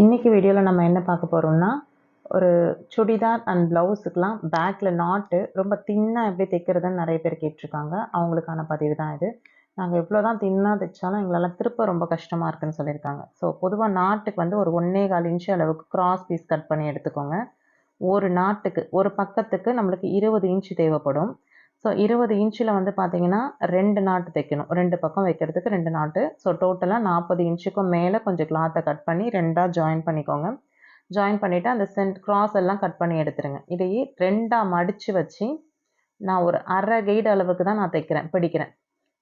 இன்றைக்கி வீடியோவில் நம்ம என்ன பார்க்க போகிறோம்னா ஒரு சுடிதார் அண்ட் ப்ளவுஸுக்கெலாம் பேக்கில் நாட்டு ரொம்ப தின்னாக எப்படி தைக்கிறதுன்னு நிறைய பேர் கேட்டிருக்காங்க. அவங்களுக்கான பதிவு தான் இது. நாங்கள் எவ்வளோ தான் தின்னாக தைச்சாலும் எங்களால் திருப்ப ரொம்ப கஷ்டமாக இருக்குதுன்னு சொல்லியிருக்காங்க. ஸோ பொதுவாக நாட்டுக்கு வந்து ஒரு ஒன்றே கால் இன்ச்சு அளவுக்கு கிராஸ் பீஸ் கட் பண்ணி எடுத்துக்கோங்க. ஒரு நாட்டுக்கு ஒரு பக்கத்துக்கு நம்மளுக்கு இருபது இன்ச்சு தேவைப்படும். ஸோ இருபது இன்ச்சில் வந்து பார்த்தீங்கன்னா ரெண்டு நாட்டு தைக்கணும். ரெண்டு பக்கம் வைக்கிறதுக்கு ரெண்டு நாட்டு ஸோ டோட்டலாக நாற்பது இன்ச்சுக்கும் மேலே கொஞ்சம் கிளாத்தை கட் பண்ணி ரெண்டாக ஜாயின் பண்ணிக்கோங்க. ஜாயின் பண்ணிவிட்டு அந்த சென்ட் கிராஸ் எல்லாம் கட் பண்ணி எடுத்துருங்க. இதையே ரெண்டாக மடித்து வச்சு நான் ஒரு அரை கைடு அளவுக்கு தான் நான் தைக்கிறேன் பிடிக்கிறேன்.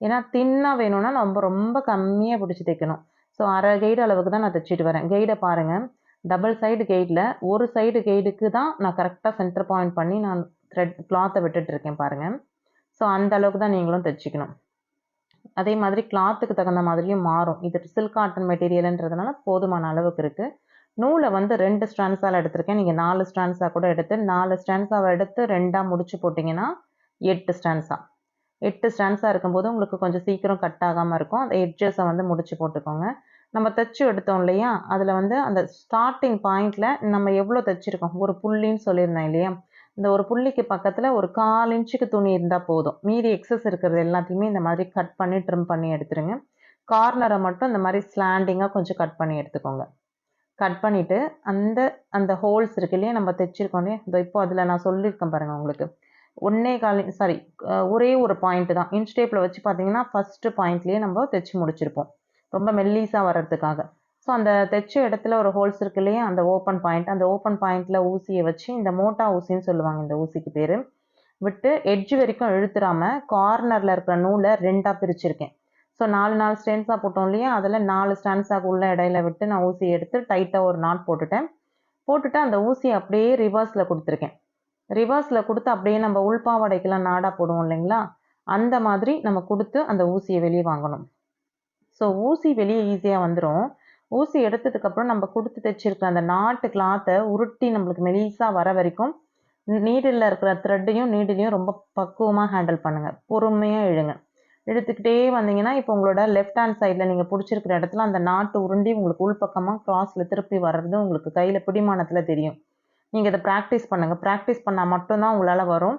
ஏன்னா தின்னாக வேணும்னா ரொம்ப ரொம்ப கம்மியாக பிடிச்சி தைக்கணும். ஸோ அரை கைடு அளவுக்கு தான் நான் தைச்சிட்டு வரேன். கைடை பாருங்கள் டபுள் சைடு கைடில் ஒரு சைடு கைடுக்கு தான் நான் கரெக்டாக சென்டர் பாயிண்ட் பண்ணி நான் த்ரெட் கிளாத்தை விட்டுட்டு இருக்கேன் பாருங்கள் ஸோ அந்த அளவுக்கு தான் நீங்களும் தைச்சிக்கணும். அதே மாதிரி கிளாத்துக்கு தகுந்த மாதிரியும் மாறும். இது சில்க் காட்டன் மெட்டீரியல்ன்றதுனால போதுமான அளவுக்கு இருக்குது நூலை வந்து ரெண்டு ஸ்ட்ரான்ஸால் எடுத்திருக்கேன். நீங்கள் நாலு ஸ்ட்ரான்ஸாக கூட எடுத்து நாலு ஸ்டான்ஸாக எடுத்து ரெண்டாக முடிச்சு போட்டிங்கன்னா எட்டு ஸ்டான்ஸாக எட்டு ஸ்ட்ரான்ஸாக இருக்கும்போது உங்களுக்கு கொஞ்சம் சீக்கிரம் கட் ஆகாமல் இருக்கும். அந்த எட்ஜஸை வந்து முடிச்சு போட்டுக்கோங்க. நம்ம தைச்சு எடுத்தோம் இல்லையா? அதில் வந்து அந்த ஸ்டார்டிங் பாயிண்டில் நம்ம எவ்வளோ தைச்சிருக்கோம்? ஒரு புள்ளின்னு சொல்லியிருந்தேன் இல்லையா? இந்த ஒரு புள்ளிக்கு பக்கத்தில் ஒரு கால் இன்ச்சுக்கு துணி இருந்தால் போதும். மீதி எக்ஸஸ் இருக்கிறது எல்லாத்தையுமே இந்த மாதிரி கட் பண்ணி ட்ரிம் பண்ணி எடுத்துருங்க. கார்னரை மட்டும் இந்த மாதிரி ஸ்லாண்டிங்காக கொஞ்சம் கட் பண்ணி எடுத்துக்கோங்க. கட் பண்ணிவிட்டு அந்த அந்த ஹோல்ஸ் இருக்கு இல்லையா நம்ம தைச்சிருக்கோம் இல்லையா? இந்த இப்போ அதில் நான் சொல்லியிருக்கேன் பாருங்கள் உங்களுக்கு. ஒன்னே கால் சாரி ஒரே ஒரு பாயிண்ட் தான். இன்ஸ்டேப்பில் வச்சு பார்த்தீங்கன்னா ஃபஸ்ட்டு பாயிண்ட்லேயே நம்ம தைச்சி முடிச்சிருப்போம். ரொம்ப மெல்லீஸாக வர்றதுக்காக. ஸோ அந்த தைச்ச இடத்துல ஒரு ஹோல்ஸ் இருக்கு இல்லையா? அந்த ஓப்பன் பாயிண்ட் அந்த ஓப்பன் பாயிண்டில் ஊசியை வச்சு இந்த மோட்டா ஊசின்னு சொல்லுவாங்க இந்த ஊசிக்கு பேர். விட்டு எட்ஜ் வரைக்கும் இழுத்துறாமல் கார்னரில் இருக்கிற நூலை ரெண்டாக பிரிச்சிருக்கேன். ஸோ நாலு நாலு ஸ்டான்ஸாக போட்டோம் இல்லையா? அதில் நாலு ஸ்டான்ஸாக உள்ள இடையில விட்டு நான் ஊசியை எடுத்து டைட்டாக ஒரு நாட் போட்டுட்டேன். போட்டுட்டு அந்த ஊசியை அப்படியே ரிவர்ஸில் கொடுத்துருக்கேன். ரிவர்ஸில் கொடுத்து அப்படியே நம்ம உள்பாவடைக்கெல்லாம் நாடாக போடுவோம் இல்லைங்களா? அந்த மாதிரி நம்ம கொடுத்து அந்த ஊசியை வெளியே வாங்கணும். ஸோ ஊசி வெளியே ஈஸியாக வந்துடும் ஊசி எடுத்ததுக்கப்புறம் நம்ம கொடுத்து தைச்சிருக்கிற அந்த நாட்டு கிளாத்தை உருட்டி நம்மளுக்கு மெலிசாக வர வரைக்கும் நீடில் இருக்கிற த்ரெட்டையும் நீடிலையும் ரொம்ப பக்குவமாக ஹேண்டில் பண்ணுங்கள் பொறுமையாக இழுங்க. இழுத்துக்கிட்டே வந்தீங்கன்னா இப்போ உங்களோட லெஃப்ட் ஹேண்ட் சைடில் நீங்கள் பிடிச்சிருக்கிற இடத்துல அந்த நாட்டு உருண்டி உங்களுக்கு உள்பக்கமாக க்ராஸில் திருப்பி வர்றது உங்களுக்கு கையில் பிடிமானத்தில் தெரியும். நீங்கள் இதை ப்ராக்டிஸ் பண்ணுங்கள் ப்ராக்டிஸ் பண்ணால் மட்டும்தான் உங்களால் வரும்.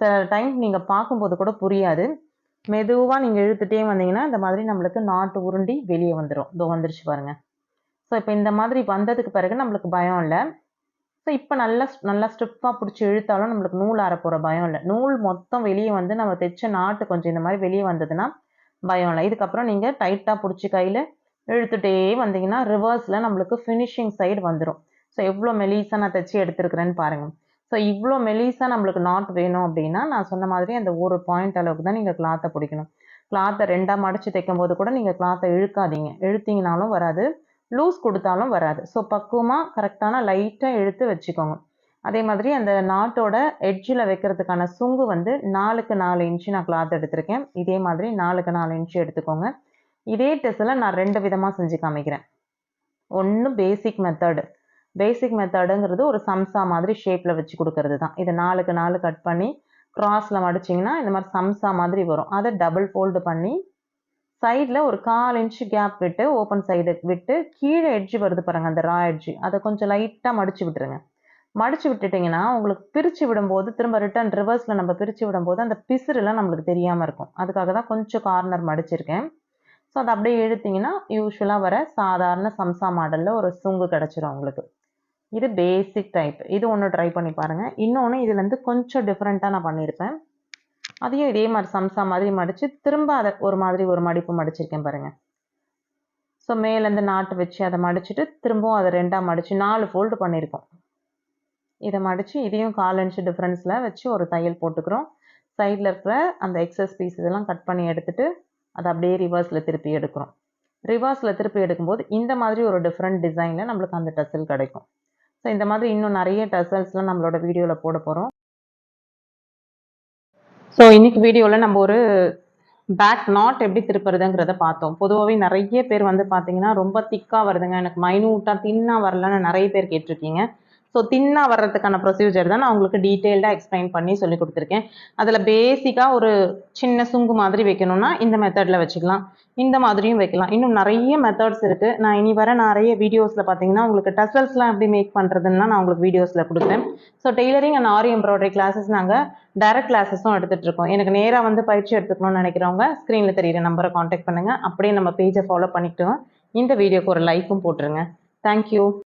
சில டைம் நீங்கள் பார்க்கும்போது கூட புரியாது. மெதுவாக நீங்கள் இழுத்துட்டே வந்தீங்கன்னா இந்த மாதிரி நம்மளுக்கு நாட்டு உருண்டி வெளியே வந்துடும் இதோ வந்துருச்சு பாருங்கள் ஸோ இப்போ இந்த மாதிரி வந்ததுக்கு பிறகு நம்மளுக்கு பயம் இல்லை. ஸோ இப்போ நல்லா நல்லா ஸ்ட்ரிப்பாக பிடிச்சி இழுத்தாலும் நம்மளுக்கு நூல் ஆற போகிற பயம் இல்லை. நூல் மொத்தம் வெளியே வந்து நம்ம தைச்ச நாட்டு கொஞ்சம் இந்த மாதிரி வெளியே வந்ததுன்னா பயம் இல்லை. இதுக்கப்புறம் நீங்கள் டைட்டாக பிடிச்சி கையில் இழுத்துட்டே வந்தீங்கன்னா ரிவர்ஸில் நம்மளுக்கு ஃபினிஷிங் சைடு வந்துடும் ஸோ எவ்வளோ மெலீஸாக நான் தைச்சி எடுத்துருக்கிறேன்னு பாருங்கள் ஸோ இவ்வளோ மெலீஸாக நம்மளுக்கு நாட் வேணும் அப்படின்னா நான் சொன்ன மாதிரி அந்த ஒரு பாயிண்ட் அளவுக்கு தான் நீங்கள் கிளாத்தை பிடிக்கணும். கிளாத்தை ரெண்டாக மடித்து தைக்கும் போது கூட நீங்கள் கிளாத்தை இழுக்காதீங்க. இழுத்தீங்கனாலும் வராது. லூஸ் கொடுத்தாலும் வராது. ஸோ பக்குவமாக கரெக்டான லைட்டாக இழுத்து வச்சுக்கோங்க. அதே மாதிரி அந்த நாட்டோட எட்ஜில் வைக்கிறதுக்கான சுங்கு வந்து நாலுக்கு நாலு இன்ச்சு நான் கிளாத் எடுத்திருக்கேன். இதே மாதிரி நாலுக்கு நாலு இன்ச்சு எடுத்துக்கோங்க. இதே டெஸ்ட்டில் நான் ரெண்டு விதமாக செஞ்சு காமிக்கிறேன். ஒன்று பேசிக் மெத்தடு பேசிக் மெத்தடுங்கிறது ஒரு சம்சா மாதிரி ஷேப்பில் வச்சு கொடுக்கறது தான். இதை நாலுக்கு நாலு கட் பண்ணி க்ராஸில் மடிச்சிங்கன்னா இந்த மாதிரி சம்சா மாதிரி வரும். அதை டபுள் ஃபோல்டு பண்ணி சைடில் ஒரு கால் இன்ச்சு கேப் விட்டு ஓப்பன் சைடு விட்டு கீழே எட்ஜு வருது பாருங்கள் அந்த ரா எட்ஜு அதை கொஞ்சம் லைட்டாக மடித்து விட்டுருங்க. மடித்து விட்டுட்டிங்கன்னா உங்களுக்கு பிரித்து விடும்போது திரும்ப ரிட்டர்ன் ரிவர்ஸில் நம்ம பிரித்து விடும்போது அந்த பிசுறுலாம் நம்மளுக்கு தெரியாமல் இருக்கும். அதுக்காக தான் கொஞ்சம் கார்னர் மடிச்சிருக்கேன். ஸோ அதை அப்படியே இழுத்திங்கன்னா யூஸ்வலாக வர சாதாரண சம்சா மாடலில் ஒரு சுங்கு கிடச்சிரும் உங்களுக்கு. இது பேசிக் டைப் இது ஒன்று ட்ரை பண்ணி பாருங்கள் இன்னொன்று இதுலேருந்து கொஞ்சம் டிஃப்ரெண்ட்டாக நான் பண்ணியிருப்பேன். அதையும் இதே மாதிரி சம்சா மாதிரி மடித்து திரும்ப அதை ஒரு மாதிரி ஒரு மடிப்பு மடிச்சிருக்கேன் பாருங்கள் ஸோ மேலேருந்து நாட்டு வச்சு அதை மடிச்சுட்டு திரும்பவும் அதை ரெண்டாக மடித்து நாலு ஃபோல்டு பண்ணியிருக்கோம். இதை மடித்து இதையும் கால் இன்ச்சு டிஃப்ரென்ஸில் வச்சு ஒரு தையல் போட்டுக்கிறோம். சைடில் இருக்கிற அந்த எக்ஸஸ் பீஸ் இதெல்லாம் கட் பண்ணி எடுத்துகிட்டு அதை அப்படியே ரிவர்ஸில் திருப்பி எடுக்கிறோம். ரிவர்ஸில் திருப்பி எடுக்கும்போது இந்த மாதிரி ஒரு டிஃப்ரெண்ட் டிசைனில் நம்மளுக்கு அந்த டசல் கிடைக்கும். ஸோ இந்த மாதிரி இன்னும் நிறைய டசல்ஸ்லாம் நம்மளோட வீடியோவில் போட போகிறோம் ஸோ இன்னைக்கு வீடியோவில் நம்ம ஒரு பேக் நாட் எப்படி திருப்புறதுங்கிறத பார்த்தோம். பொதுவாகவே நிறைய பேர் வந்து பார்த்தீங்கன்னா ரொம்ப திக்காக வருதுங்க. எனக்கு மைனூட்டாக தின்னாக வரலன்னு நிறைய பேர் கேட்டிருக்கீங்க. ஸோ தின்னாக வர்றதுக்கான ப்ரொசீஜர் தான் நான் உங்களுக்கு டீட்டெயில்டாக எக்ஸ்பிளைன் பண்ணி சொல்லி கொடுத்துருக்கேன். அதில் பேசிக்காக ஒரு சின்ன சுங்கு மாதிரி வைக்கணும்னா இந்த மெத்தடில் வச்சுக்கலாம். இந்த மாதிரியும் வைக்கலாம். இன்னும் நிறைய மெத்தட்ஸ் இருக்குது நான் இனி வர நிறைய வீடியோஸில் பார்த்தீங்கன்னா உங்களுக்கு டசல்ஸ்லாம் எப்படி மேக் பண்ணுறதுன்னா நான் உங்களுக்கு வீடியோஸில் கொடுப்பேன். So tailoring and aari embroidery classes நாங்கள் டைரக்ட் கிளாஸஸும் எடுத்துகிட்டு இருக்கோம். எனக்கு நேராக வந்து பயிற்சி எடுத்துக்கணும்னு நினைக்கிறவங்க ஸ்க்ரீனில் தெரியிற நம்பரை காண்டாக்ட் பண்ணுங்கள் அப்படியே நம்ம பேஜை ஃபாலோ பண்ணிக்கிட்டோம் இந்த வீடியோக்கு ஒரு லைக்கும் போட்டுருங்க. தேங்க்யூ